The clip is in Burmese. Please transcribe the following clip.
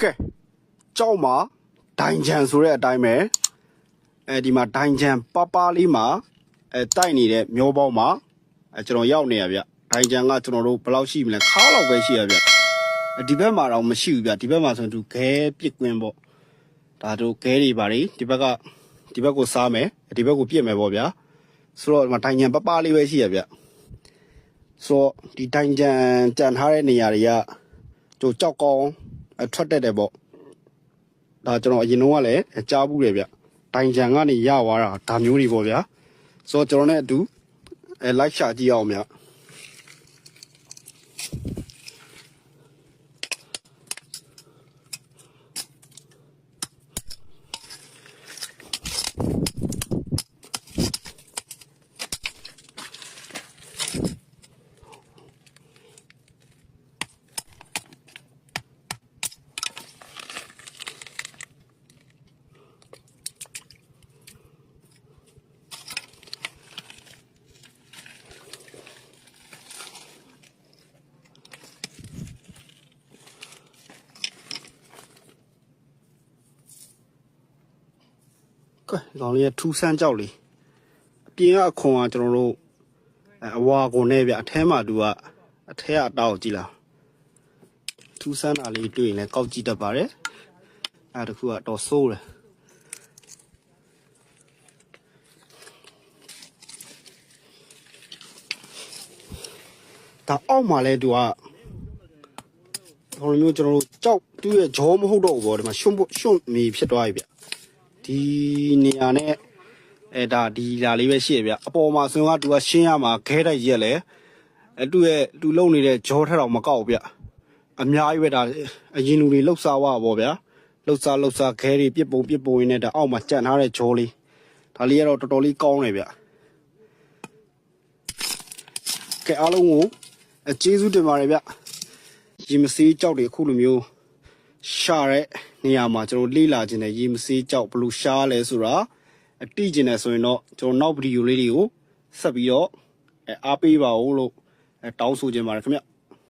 ကဲကြောက်မှာဒိုင်ချန်ဆိုတဲ့အတိုင်းပဲအဲဒီမှာဒိုင်ချန်ပပလေးမှာအဲတိုက်နေတဲ့မျိုးပေါင်းမှာအဲကျွန်တော်ရောက်နေရဗျဒိုင်ချန်ကကျွန်တော်တို့ဘယ်လောက်ရှိမလဲခါလောက်ပဲရှိရဗျအဲဒီဘက်မှာတော့မရှိဘူးဗျဒီဘက်မှာဆိုရင်သူခဲပစ်ကွင်းပေါ့ဒါတို့ခဲတွေပါလေဒီဘက်ကဒီဘက်ကိုစားမယ်ဒီဘက်ကိုပြစ်မယ်ပေါ့ဗျာဆိုတော့ဒီမှာဒိုင်ချန်ပပလေးပဲရှိရဗျဆိုတော့ဒီဒိုင်ချန်ကြံထားတဲ့နေရာတွေကကျိုကြောက်ကောင်းအ ထွက်တက်တယ်ပေါ့ဒါကျွန်တော်အရင်တော့ကလည်းကြားဘူးတယ်ဗျတိုင်ချန်ကနေရသွားတာဒါမျိုးတွေပေါ့ဗျာဆိုတော့ကျွန်တော်နဲ့အတူအဲလိုက်ရှာကြည့်အောင်ဗျ ကဲဒီကောင်လေးကထူးဆန်းကြောက်လေးအပြင်ကအခွန်ကကျွန်တော်တို့အဲအဝါကုန်နဲ့ဗျအထဲမှာသူကအထဲကအတောက်ကြည့်လားထူးဆန်းတာလေးတွေ့ရင်လည်းကောက်ကြည့်တတ်ပါတယ်အဲတခုကတော့ဆိုးတယ်ဒါအောက်မှာလဲသူကဟိုလိုမျိုးကျွန်တော်တို့ကြောက်သူ့ရဲ့ဂျောမဟုတ်တော့ဘူးပေါ့ဒီမှာရှွန့်ဖို့ရှွန့်မီဖြစ်သွားပြီဗျ ဒီနေရာနဲ့အဲဒါဒီလာလေးပဲရှိရဗျအပေါ်မှာဆိုရင်ကသူကရှင်းရမှာခဲတိုက်ရက်လဲအဲသူ့ရဲ့သူလုံနေတဲ့ဂျောထက်တော့မကောက်ဘူးဗျအများကြီးပဲဒါအရင်လူတွေလှုပ်ရှားဝါပေါ့ဗျာလှုပ်ရှားလှုပ်ရှားခဲတွေပြစ်ပုံပြစ်ပုံရင်းနဲ့ဒါအောက်မှာကြံထားတဲ့ဂျောလေးဒါလေးကတော့တော်တော်လေးကောင်းတယ်ဗျကဲအားလုံးကိုအကျေးဇူးတင်ပါတယ်ဗျရင်မစည်းကြောက်တွေအခုလိုမျိုးရှာတဲ့ နေရာမှာကျွန်တော်လေ့လာခြင်းနဲ့ရေမစေးကြောက်ဘယ်လို့ရှားလဲဆိုတာအတိကျင်တယ်ဆိုရင်တော့ကျွန်တော်နောက်ဗီဒီယိုလေးတွေကိုဆက်ပြီးတော့အဲအားပေးပါဦးလို့အဲတောင်းဆိုခြင်းပါတယ်ခင်ဗျ